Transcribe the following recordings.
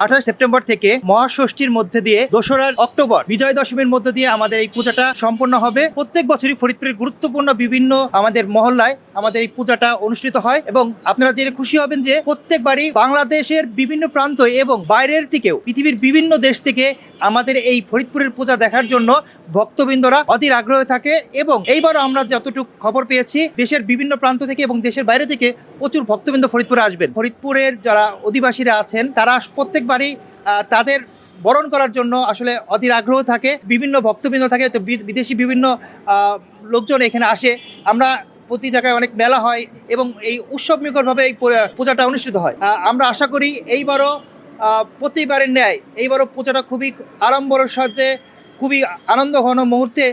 আঠাশ সেপ্টেম্বর থেকে মহাষষ্ঠীর মধ্যে দিয়ে দোসরা অক্টোবর, বিজয় দশমীর মধ্যে দিয়ে আমাদের এই পূজাটা সম্পন্ন হবে। প্রত্যেক বছরই ফরিদপুরের গুরুত্বপূর্ণ বিভিন্ন আমাদের মহল্লায় আমাদের এই পূজাটা অনুষ্ঠিত হয় এবং আপনারা জেনে খুশি হবেন যে প্রত্যেকবারই বাংলাদেশের বিভিন্ন প্রান্ত এবং বাইরের থেকেও পৃথিবীর বিভিন্ন দেশ থেকে আমাদের এই ফরিদপুরের পূজা দেখার জন্য ভক্তবৃন্দরা অধীর আগ্রহ থাকে এবং এইবারও আমরা যতটুকু খবর পেয়েছি, দেশের বিভিন্ন প্রান্ত থেকে এবং দেশের বাইরে থেকে প্রচুর ভক্তবৃন্দ ফরিদপুরে আসবেন। ফরিদপুরের যারা অধিবাসীরা আছেন, তারা প্রত্যেকবারই তাদের বরণ করার জন্য আসলে অধীর আগ্রহ থাকে, বিভিন্ন ভক্তবৃন্দ থাকে, তো বিদেশি বিভিন্ন লোকজন এখানে আসে। আমরা প্রতি জায়গায় অনেক মেলা হয় এবং এই উৎসব মুখরভাবে এই পূজাটা অনুষ্ঠিত হয়। আমরা আশা করি এইবারও প্রতিবারের ন্যায় এইবারও পূজাটা খুবই আড়ম্বর সাহায্যে খুবই আনন্দ ঘন মুহূর্তে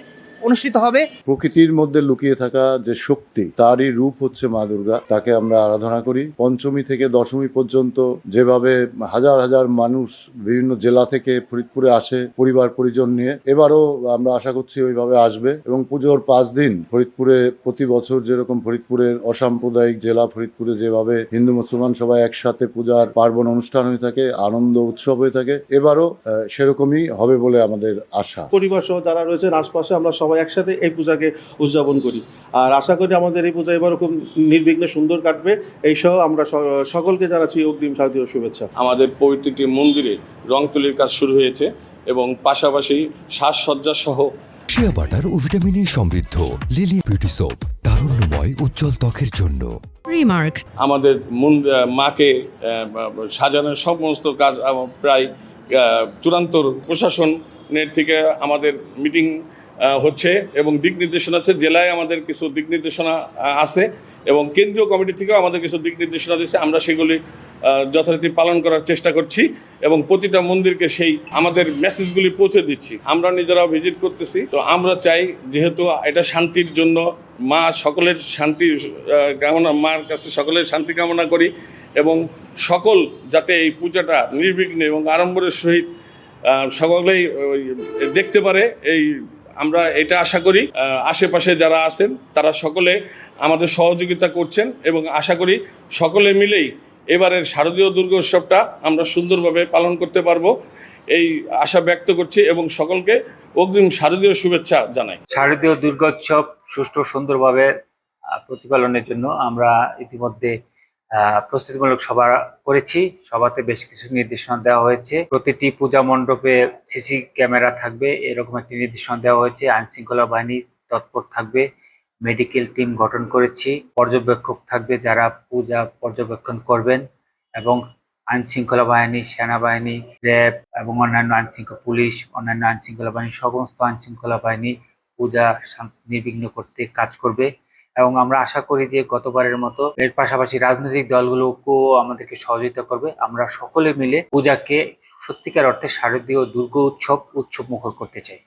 অনুষ্ঠিত হবে। প্রকৃতির মধ্যে লুকিয়ে থাকা যে শক্তি তারই রূপ হচ্ছে মা দুর্গা। তাকে আমরা আরাধনা করি। পঞ্চমী থেকে দশমী পর্যন্ত যেভাবে হাজার হাজার মানুষ বিভিন্ন জেলা থেকে ফরিদপুরে আসে পরিবার পরিজন নিয়ে এবারও আমরা আশা করছি ওইভাবে আসবে। এবং পুজোর পাঁচ দিন ফরিদপুরে প্রতি বছর যেরকম ফরিদপুরের অসাম্প্রদায়িক জেলা ফরিদপুরে যেভাবে হিন্দু মুসলমান সবাই একসাথে পূজার পার্বণ অনুষ্ঠান হয়ে থাকে আনন্দ উৎসব হয়ে থাকে এবারও আহ, সেরকমই হবে বলে আমাদের আশা। পরিবার সহ যারা রয়েছেন আশপাশে আমরা সবাই একসাথে এই পূজাকে উদযাপন করি। আর আশা করি আমাদের এই পূজা এবার খুব নির্বিঘ্নে সুন্দর কাটবে। এই সহ আমরা সকলকে জানাচ্ছি অগ্রিম শারদীয় শুভেচ্ছা। আমাদের পবিত্রটি মন্দিরে রং তুলির কাজ শুরু হয়েছে এবং পাশাপাশি সাজসজ্জা সহ শিয়া বাটার ও ভিটামিনে সমৃদ্ধ লিলি বিউটি সোপ তারুণ্যময় উজ্জ্বল ত্বকের জন্য। Remark. আমাদের মন- মাকে সাজানোর সমস্ত কাজ প্রায় চূড়ান্ত প্রশাসনের থেকে আমাদের মিটিং হচ্ছে এবং দিক নির্দেশনা আছে, জেলায় আমাদের কিছু দিক নির্দেশনা আছে এবং কেন্দ্রীয় কমিটি থেকেও আমাদের কিছু দিক নির্দেশনা দিচ্ছে আমরা সেগুলি যথারীতি পালন করার চেষ্টা করছি এবং প্রতিটা মন্দিরকে সেই আমাদের মেসেজগুলি পৌঁছে দিচ্ছি। আমরা নিজেরাও ভিজিট করতেছি। তো আমরা চাই যেহেতু এটা শান্তির জন্য মা সকলের শান্তি কামনা, মার কাছে সকলের শান্তি কামনা করি এবং সকল যাতে এই পূজাটা নির্বিঘ্নে এবং আড়ম্বরের সহিত সকলেই দেখতে পারে এই আমরা এটা আশা করি আশেপাশে যারা আছেন, তারা সকলে আমাদের সহযোগিতা করছেন এবং আশা করি সকলে মিলেই এবারের শারদীয় দুর্গোৎসবটা আমরা সুন্দরভাবে পালন করতে পারব। এই আশা ব্যক্ত করছি এবং সকলকে অগ্রিম শারদীয় শুভেচ্ছা জানাই। শারদীয় দুর্গোৎসব সুষ্ঠু সুন্দরভাবে প্রতিপালনের জন্য আমরা ইতিমধ্যে প্রস্তুতিমূলক সভা করেছি। সভাতে বেশ কিছু নির্দেশনা দেওয়া হয়েছে। প্রতিটি পূজা মণ্ডপে সিসি ক্যামেরা থাকবে, এরকম একটি নির্দেশনা দেওয়া হয়েছে। আইন শৃঙ্খলা বাহিনী তৎপর থাকবে, মেডিকেল টিম গঠন করেছি, পর্যবেক্ষক থাকবে যারা পূজা পর্যবেক্ষণ করবেন এবং আইন শৃঙ্খলা বাহিনী, সেনাবাহিনী, র্যাব এবং অন্যান্য আইন শৃঙ্খলা পুলিশ, অন্যান্য আইন শৃঙ্খলা বাহিনী, সমস্ত আইন শৃঙ্খলা বাহিনী পূজা নির্বিঘ্ন করতে কাজ করবে। এবং আমরা আশা করি যে গতবারের মতো এর পাশাপাশি রাজনৈতিক দলগুলোকেও আমাদেরকে সহযোগিতা করবে। আমরা সকলে মিলে পূজাকে সত্যিকার অর্থে শারদীয় দুর্গ উৎসব উৎসব মুখর করতে চাই।